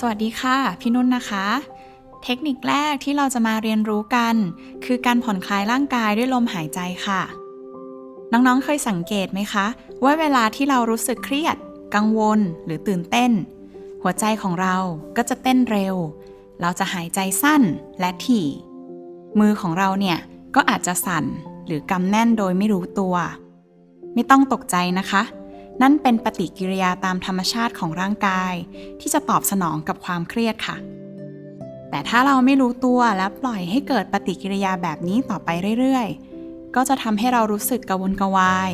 สวัสดีค่ะ พี่นุ่นนะคะ เทคนิคแรกที่เราจะมาเรียนรู้กัน คือการผ่อนคลายร่างกายด้วยลมหายใจค่ะ น้องๆเคยสังเกตไหมคะ ว่าเวลาที่เรารู้สึกเครียด กังวล หรือตื่นเต้น หัวใจของเราก็จะเต้นเร็ว เราจะหายใจสั้นและถี่ มือของเราเนี่ยก็อาจจะสั่นหรือกำแน่นโดยไม่รู้ตัว ไม่ต้องตกใจนะคะ นั่นเป็นปฏิกิริยาตามธรรมชาติของร่างกาย ที่จะตอบสนองกับความเครียดค่ะ แต่ถ้าเราไม่รู้ตัวและปล่อยให้เกิดปฏิกิริยาแบบนี้ต่อไปเรื่อยๆ ก็จะทำให้เรารู้สึกกระวนกระวาย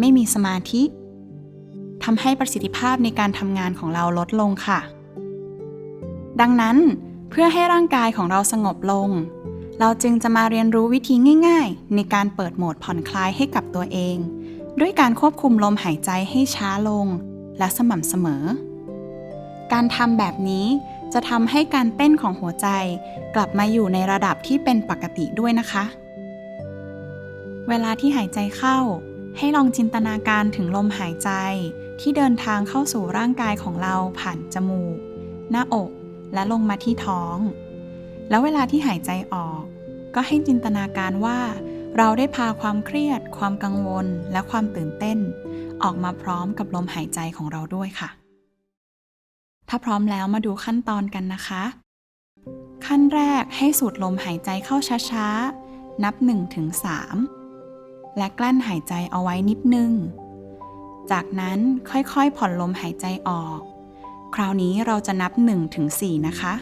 ไม่มีสมาธิทำให้ประสิทธิภาพในการทำงานของเราลดลงค่ะ ดังนั้นเพื่อให้ร่างกายของเราสงบลง เราจึงจะมาเรียนรู้วิธีง่าย ๆ ในการเปิดโหมดผ่อนคลายให้กับตัวเอง ด้วยการควบคุมลมหายใจให้ช้าลงและสม่ำเสมอ การทำแบบนี้จะทำให้การเต้นของหัวใจกลับมาอยู่ในระดับที่เป็นปกติด้วยนะคะ เวลาที่หายใจเข้า ให้ลองจินตนาการถึงลมหายใจที่เดินทางเข้าสู่ร่างกายของเราผ่านจมูก หน้าอก และลงมาที่ท้อง แล้วเวลาที่หายใจออก ก็ให้จินตนาการว่า เราได้พาความเครียด ความกังวล และความตื่นเต้น ออกมาพร้อมกับลมหายใจของเราด้วยค่ะ ถ้าพร้อมแล้วมาดูขั้นตอนกันนะคะ ขั้นแรกให้สูดลมหายใจเข้าช้าๆ นับ1-3และกลั้นหายใจเอาไว้นิดนึง จากนั้นค่อยๆผ่อนลมหายใจออก คราวนี้เราจะนับ1-4นะคะ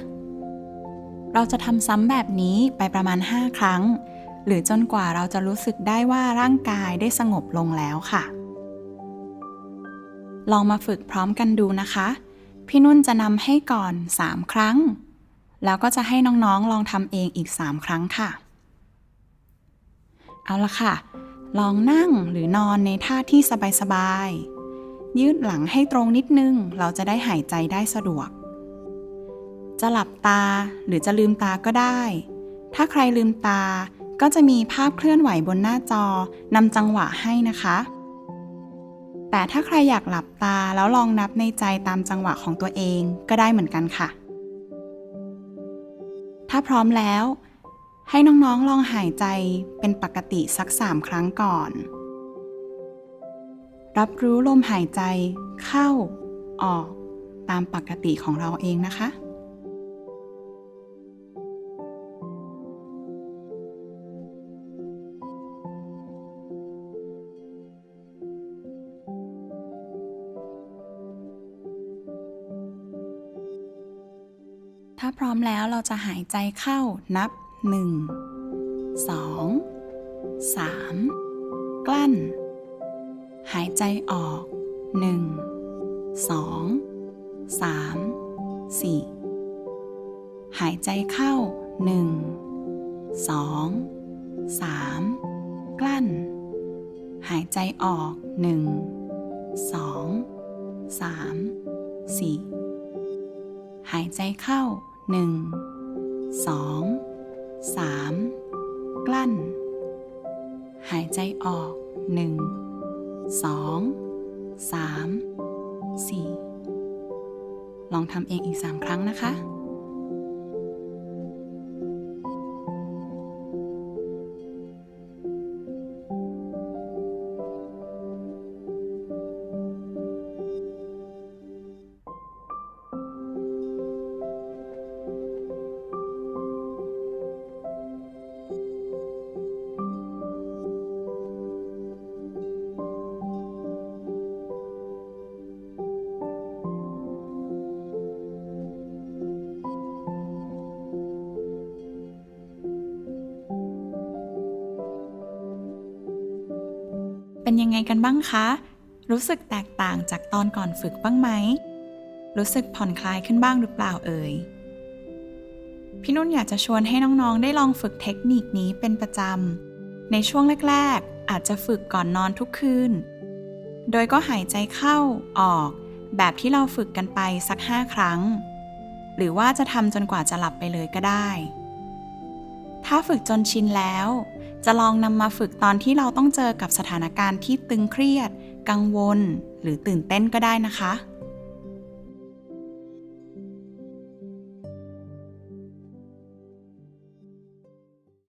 เราจะทำซ้ำแบบนี้ไปประมาณ 5 ครั้ง หรือจนกว่าเราจะรู้สึกได้ว่าร่างกายได้สงบลงแล้วค่ะ ลองมาฝึกพร้อมกันดูนะคะ พี่นุ่นจะนำให้ก่อน 3 ครั้ง แล้วก็จะให้น้องๆลองทำเองอีก 3 ครั้งค่ะ เอาละค่ะ ลองนั่งหรือนอนในท่าที่สบายๆ ยืดหลังให้ตรงนิดนึง เราจะได้หายใจได้สะดวก จะหลับตาหรือจะลืมตาก็ได้ ถ้าใครลืมตา ก็จะมีภาพเคลื่อนไหวบนหน้าจอนำจังหวะให้นะคะ แต่ถ้าใครอยากหลับตาแล้วลองนับในใจตามจังหวะของตัวเองก็ได้เหมือนกันค่ะ ถ้าพร้อมแล้ว ให้น้องๆลองหายใจเป็นปกติสัก3ครั้งก่อน รับรู้ลมหายใจเข้าออกตามปกติของเราเองนะคะ ถ้าพร้อมแล้วเราจะหายใจเข้านับ 1 2 3 กลั้น หายใจออก 1 2 3 4 หายใจเข้า 1 2 3 กลั้น หายใจออก 1 2 3 4 หายใจเข้า หนึ่งสองสามกลั้น หายใจออกหนึ่งสองสามสี่ลองทำเองอีกสามครั้งนะคะ เป็นยังไงกันบ้างคะ รู้สึกแตกต่างจากตอนก่อนฝึกบ้างไหม รู้สึกผ่อนคลายขึ้นบ้างหรือเปล่าเอ่ย พี่นุ่นอยากจะชวนให้น้องๆ ได้ลองฝึกเทคนิคนี้เป็นประจำ ในช่วงแรก ๆ อาจจะฝึกก่อนนอนทุกคืน โดยก็หายใจเข้าออก แบบที่เราฝึกกันไปสัก 5 ครั้ง หรือว่าจะทำจนกว่าจะหลับไปเลยก็ได้ ถ้าฝึกจนชินแล้ว จะลองนำมาฝึกตอนที่เราต้องเจอกับสถานการณ์ที่ตึงเครียด กังวล หรือตื่นเต้นก็ได้นะคะ